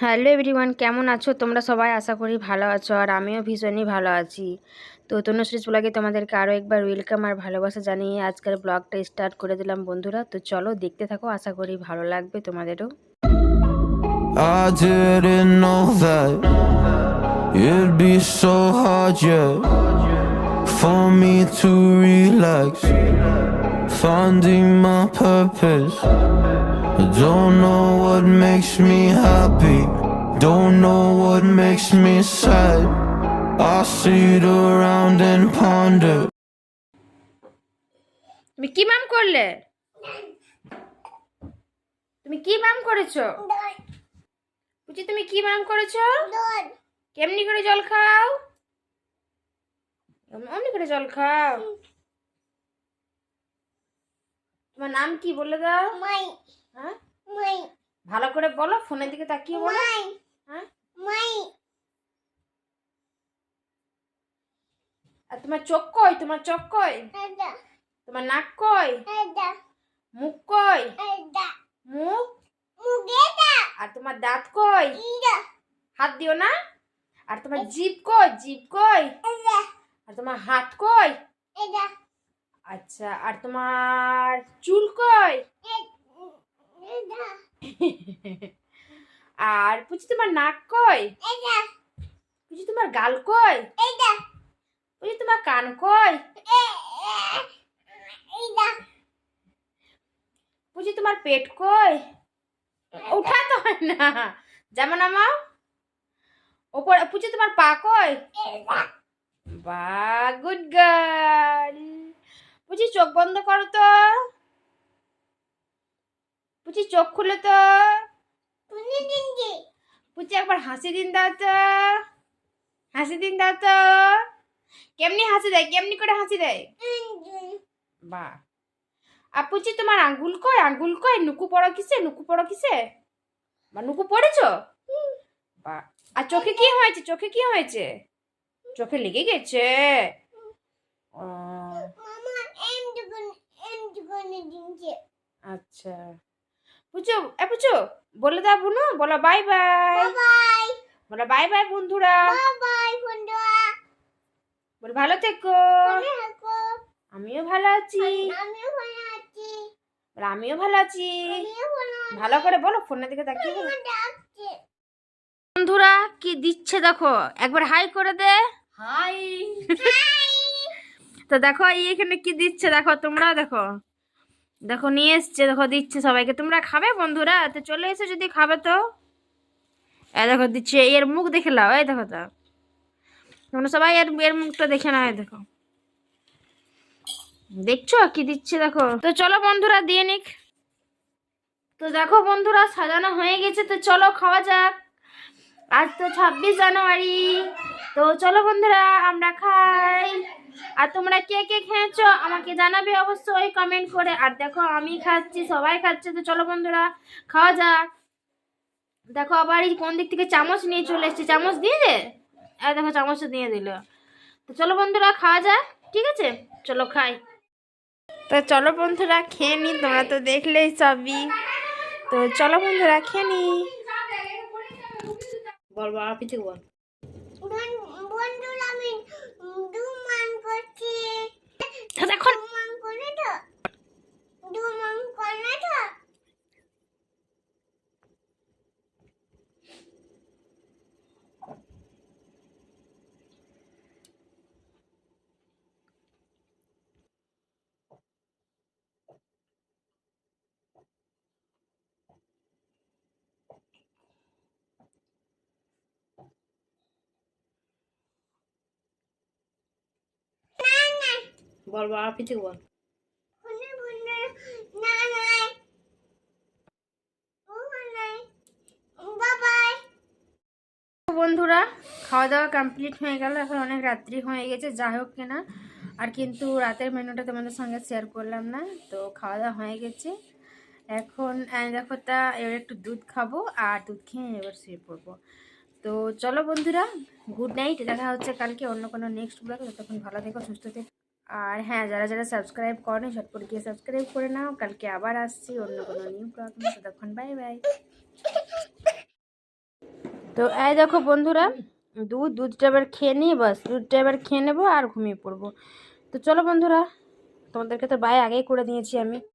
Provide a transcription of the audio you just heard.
Hello everyone কেমন আছো? তোমরা সবাই আশা করি ভালো আছো আর আমিও ভীষণই ভালো আছি। তো তনুশ্রী ব্লগে তোমাদেরকে আরও একবার ওয়েলকাম আর ভালোবাসা জানিয়ে আজকের ব্লগটা স্টার্ট করে দিলাম বন্ধুরা। তো চলো দেখতে থাকো আশা করি ভালো লাগবে তোমাদেরও। for me to relax, finding my purpose. I don't know what makes me happy, don't know what makes me sad. I sit around and ponder. তুমি কি মাম করলে তুমি কি মাম করেছ বুঝি তুমি কি মাম করেছ কেমনি করে জল খাও অমনি করে জল খাও তোমার নাম কি বলে দাও? মাই। হ্যাঁ? মাই। ভালো করে বলো ফোনের দিকে তাকিয়ে বলো। মাই। হ্যাঁ? মাই। আর তোমার চোখ কই? তোমার চোখ কই? তোমার নাক কই? মুখ কই? মুখ? আর তোমার দাঁত কই? হাত দিও না। আর তোমার জিভ কই? জিভ কই? আর তোমার হাত কই? আচ্ছা আর তোমার চুল কই? আর পুচি তোমার নাক কই? পুচি তোমার গাল কই? পুচি তোমার কান কই? পুচি তোমার পেট কই? উঠা তো না। যেমন আমার ওপর পুচি তোমার পা কই? বা গুড গার্ল পুচি চোখ বন্ধ করো তো। পুচি চোখ খুলে তো। পুচি একবার হাসি দিন দাও তো। হাসি দিন দাও তো। কেমনি হাসি দেয়? কেমনি করে হাসি দেয়? বা আর পুচি তোমার আঙ্গুল কয়? আঙ্গুল কয়? নুকু পড়ো কিসে? নুকু পড়ো কিসে? বা নুকু পড়েছ? বা আর চোখে কি হয়েছে? চোখে কি হয়েছে? চোখে লেগে গেছে? ও, আচ্ছা। পুচু এ পুচু বলে দাও বুনু বলো বাই বাই বাই বলো বাই বাই বন্ধুরা। বাই বাই বন্ধুরা। বল ভালো থেকো। আমিও ভালো আছি। আমিও ভালো আছি। বল আমিও ভালো আছি। ভালো করে বলো ফোনের দিকে তাকিয়ে বন্ধুরা কি দিচ্ছে দেখো একবার হাই করে দে। হাই তো দেখো এই এখানে কি দিচ্ছে দেখো তোমরা দেখো। দেখো, নিয়ে এসছে, দেখো, দিচ্ছে সবাইকে। তোমরা খাবে, বন্ধুরা? তো চলে এসে যদি খাবে তো। এ দেখো, দিচ্ছে, এর মুখ দেখে লাও, এই দেখো তো। তোমরা সবাই এর এর মুখটা দেখে নাও দেখো। দেখছ কি দিচ্ছে, দেখো? তো চলো, বন্ধুরা, দিয়ে নিক। তো দেখো, বন্ধুরা, সাজানো হয়ে গেছে। তো চলো, খাওয়া যাক। আজ তো ছাব্বিশ জানুয়ারি। তো চলো, বন্ধুরা, আমরা খাই। আর তোমরা কে কে খেয়েছো আমাকে জানাবে অবশ্যই কমেন্ট করে। আর দেখো, আমি খাচ্ছি, সবাই খাচ্ছে, তো চলো বন্ধুরা, খাওয়া যাক। দেখো, আবার এই কোন দিক থেকে চামচ নিয়ে চলে এসছে। চামচ দিয়ে দে। আর দেখো, চামচ দিয়ে দিল। তো চলো বন্ধুরা, খাওয়া যাক, ঠিক আছে? চলো খাই। তো চলো বন্ধুরা, খেয়ে নি, তোমরা তো দেখলেই সবই। তো চলো বন্ধুরা, খেয়ে নি। বল বল বন্ধুরা আমি দু মান করছি তো দেখো দু মান করে তো দু মান করে তো বল বল বন্ধু বন্ধু না নাই। ও নাই। বাবাই। বন্ধুরা খাওয়া দাওয়া কমপ্লিট হয়ে গেল এখন অনেক রাত্রি হয়ে গেছে যাই হোক কিনা আর কিন্তু রাতের মেনুটা তোমাদের সঙ্গে শেয়ার করলাম না তো খাওয়া দাওয়া হয়ে গেছে। এখন দেখো তা এবার একটু দুধ খাব আর দুধ খেয়ে এবার শুয়ে পড়ব। তো চলো বন্ধুরা গুড নাইট দেখা হচ্ছে কালকে অন্য কোনো নেক্সট ব্লগে ততক্ষণ ভালো থেকো সুস্থ থেকো। আর হ্যাঁ যারা যারা সাবস্ক্রাইব করেন, ঝটপট গিয়ে সাবস্ক্রাইব করে নাও। কালকে আবার আসছি অন্য কোনো নিউ ব্লগ ততক্ষণ বাই বাই তো এই দেখো বন্ধুরা, দুধ, দুধটা এবার খেয়ে নিই বাস, দুধটা এবার খেয়ে নেব আর ঘুমিয়ে পড়ব। তো চলো বন্ধুরা, তোমাদেরকে তো বাই আগেই করে দিয়েছি আমি।